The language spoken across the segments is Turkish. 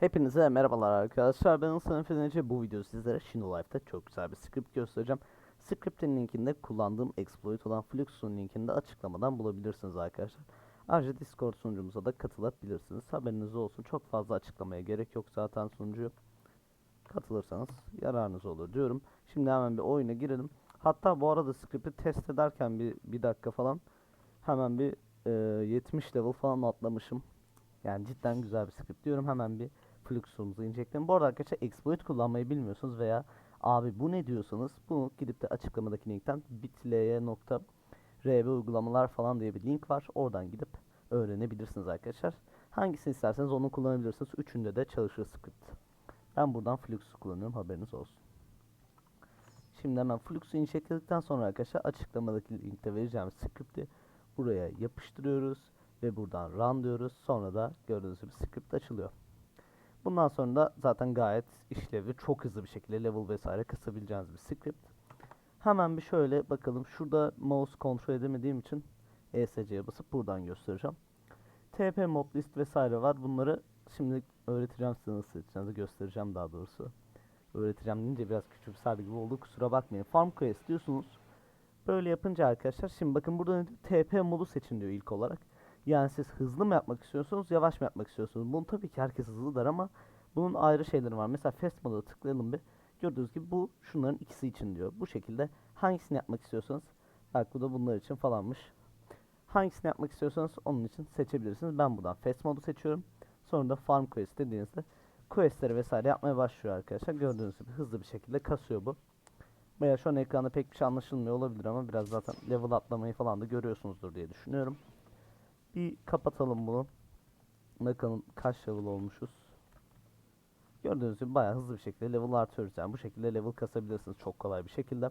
Hepinize merhabalar arkadaşlar. Ben Hasan Feneci. Bu video sizlere Shino Life'da çok güzel bir script göstereceğim. Script'in linkinde kullandığım exploit olan Flux'un linkini de açıklamadan bulabilirsiniz arkadaşlar. Ayrıca Discord sunucumuza da katılabilirsiniz. Haberiniz olsun. Çok fazla açıklamaya gerek yok zaten sunucu. Katılırsanız yararınız olur diyorum. Şimdi hemen bir oyuna girelim. Hatta bu arada script'i test ederken bir, bir dakika falan hemen bir e, 70 level falan atlamışım. Yani cidden güzel bir script diyorum. Hemen bir Flux'umuzu inecektim. Bu arada arkadaşlar exploit kullanmayı bilmiyorsunuz veya abi bu ne diyorsanız bunu gidip de açıklamadaki linkten bitly.rb uygulamalar falan diye bir link var. Oradan gidip öğrenebilirsiniz arkadaşlar. Hangisini isterseniz onu kullanabilirsiniz. Üçünde de çalışır script. Ben buradan Flux'u kullanıyorum haberiniz olsun. Şimdi hemen Flux'u inşekledikten sonra arkadaşlar açıklamadaki linkte vereceğim script'i buraya yapıştırıyoruz ve buradan run diyoruz. Sonra da gördüğünüz gibi script açılıyor. Bundan sonra da zaten gayet işlevi çok hızlı bir şekilde level vesaire kasabileceğiniz bir script. Hemen bir şöyle bakalım. Şurada mouse kontrol edemediğim için ESC'ye basıp buradan göstereceğim. TP mod list vesaire var. Bunları şimdi öğreteceğim size nasıl edeceğinizi göstereceğim daha doğrusu. Öğreteceğim deyince biraz küçümser gibi oldu. Kusura bakmayın. Farm quest diyorsunuz. Böyle yapınca arkadaşlar şimdi bakın burada ne diyor? TP modu seçin diyor ilk olarak. Yani siz hızlı mı yapmak istiyorsunuz, yavaş mı yapmak istiyorsunuz? Bunu tabii ki herkes hızlıdır ama bunun ayrı şeyleri var. Mesela fast moda tıklayalım bir. Gördüğünüz gibi bu şunların ikisi için diyor. Bu şekilde hangisini yapmak istiyorsanız bak bu da bunlar için falanmış. Hangisini yapmak istiyorsanız onun için seçebilirsiniz. Ben buradan fast modu seçiyorum. Sonra da farm quest dediğinizde questleri vesaire yapmaya başlıyor arkadaşlar. Gördüğünüz gibi hızlı bir şekilde kasıyor bu. Veya şu an ekranda pek bir şey anlaşılmıyor olabilir ama biraz zaten level atlamayı falan da görüyorsunuzdur diye düşünüyorum. Bir kapatalım bunu. Bakalım kaç level olmuşuz. Gördüğünüz gibi bayağı hızlı bir şekilde level artıyoruz. Yani bu şekilde level kasabilirsiniz çok kolay bir şekilde.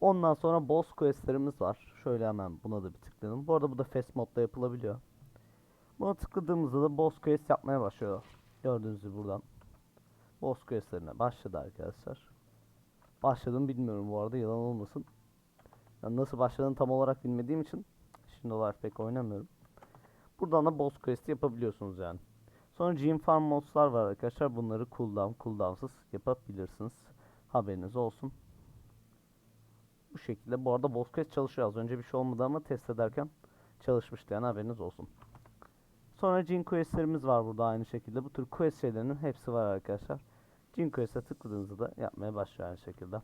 Ondan sonra boss questlerimiz var. Şöyle hemen buna da bir tıklayalım. Bu arada bu da fast modda yapılabiliyor. Buna tıkladığımızda da boss quest yapmaya başlıyor. Gördüğünüz gibi buradan. Boss questlerine başladı arkadaşlar. Başladım bilmiyorum bu arada yalan olmasın. Yani nasıl başladığını tam olarak bilmediğim için Şimdi olarak pek oynamıyorum. Buradan da boss quest yapabiliyorsunuz yani. Sonra gym farm modslar var arkadaşlar. Bunları cooldown, cooldownsız yapabilirsiniz. Haberiniz olsun. Bu şekilde. Bu arada boss quest çalışıyor. Az önce bir şey olmadı ama test ederken çalışmıştı yani haberiniz olsun. Sonra gym questlerimiz var burada aynı şekilde. Bu tür quest şeylerinin hepsi var arkadaşlar. Gym quest'e tıkladığınızda da yapmaya başlıyor aynı şekilde.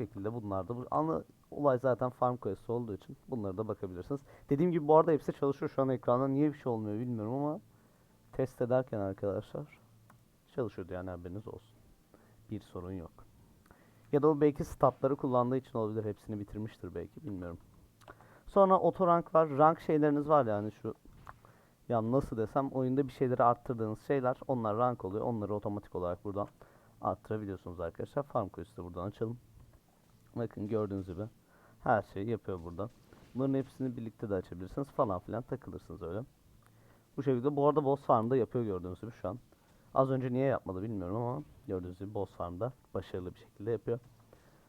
Şekilde bunlar da bu. Ana olay zaten farm quest olduğu için bunlara da bakabilirsiniz. Dediğim gibi bu arada hepsi çalışıyor şu an ekranda. Niye bir şey olmuyor bilmiyorum ama test ederken arkadaşlar çalışıyordu yani haberiniz olsun. Bir sorun yok. Ya da o belki statları kullandığı için olabilir. Hepsini bitirmiştir belki bilmiyorum. Sonra oto rank var. Rank şeyleriniz var yani şu ya nasıl desem oyunda bir şeyleri arttırdığınız şeyler onlar rank oluyor. Onları otomatik olarak buradan arttırabiliyorsunuz arkadaşlar. Farm quest'i buradan açalım. Bakın gördüğünüz gibi her şeyi yapıyor burada. Bunların hepsini birlikte de açabilirsiniz falan filan takılırsınız öyle. Bu şekilde bu arada boss farm'da yapıyor gördüğünüz gibi şu an. Az önce niye yapmadı bilmiyorum ama gördüğünüz gibi boss farm'da başarılı bir şekilde yapıyor.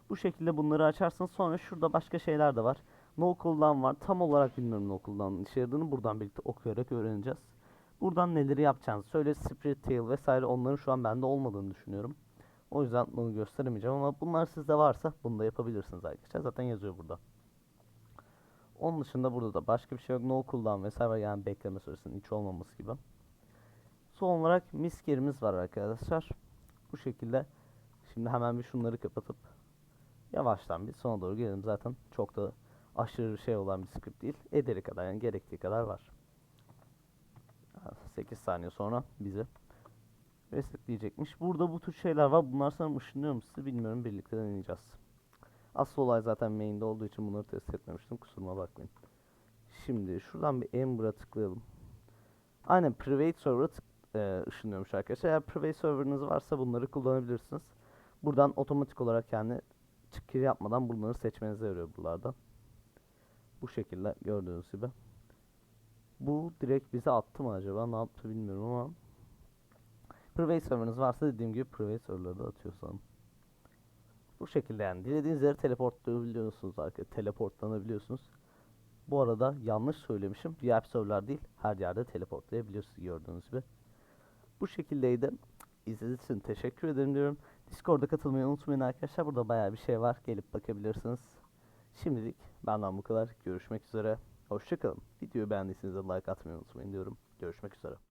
Bu şekilde bunları açarsınız sonra şurada başka şeyler de var. No cooldown var. Tam olarak bilmiyorum no cooldown'ın işe yaradığını buradan birlikte okuyarak öğreneceğiz. Buradan neleri yapacağınızı söyle Spirit Tail vesaire onların şu an bende olmadığını düşünüyorum. O yüzden bunu gösteremeyeceğim ama bunlar sizde varsa bunu da yapabilirsiniz arkadaşlar. Zaten yazıyor burada. Onun dışında burada da başka bir şey yok. No cooldown vesaire. Yani bekleme süresinin hiç olmaması gibi. Son olarak miskerimiz var arkadaşlar. Bu şekilde. Şimdi hemen bir şunları kapatıp yavaştan bir sona doğru gelelim. Zaten çok da aşırı şey olan bir script değil. Ederi kadar yani gerektiği kadar var. 8 saniye sonra bizi resetleyecekmiş. Burada bu tür şeyler var. Bunlar sanırım ışınlıyor mu sizi bilmiyorum. Birlikte deneyeceğiz. Asıl olay zaten main'de olduğu için bunları test etmemiştim. Kusuruma bakmayın. Şimdi şuradan bir Ember'a tıklayalım. Aynen private server'a e, ışınlıyormuş arkadaşlar. Eğer private server'ınız varsa bunları kullanabilirsiniz. Buradan otomatik olarak kendi çıkır yapmadan bunları seçmenize yarıyor buralarda. Bu şekilde gördüğünüz gibi. Bu direkt bize attı mı acaba? Ne yaptı bilmiyorum ama Private server'ınız varsa dediğim gibi private server'ları da atıyor sanırım. Bu şekilde yani dilediğiniz yere teleportlayabiliyorsunuz arkadaşlar. Teleportlanabiliyorsunuz. Bu arada yanlış söylemişim. VIP serverlar değil her yerde teleportlayabiliyorsunuz gördüğünüz gibi. Bu şekildeydi. İzlediğiniz için teşekkür ederim diyorum. Discord'a katılmayı unutmayın arkadaşlar. Burada bayağı bir şey var. Gelip bakabilirsiniz. Şimdilik benden bu kadar. Görüşmek üzere. Hoşçakalın. Videoyu beğendiyseniz de like atmayı unutmayın diyorum. Görüşmek üzere.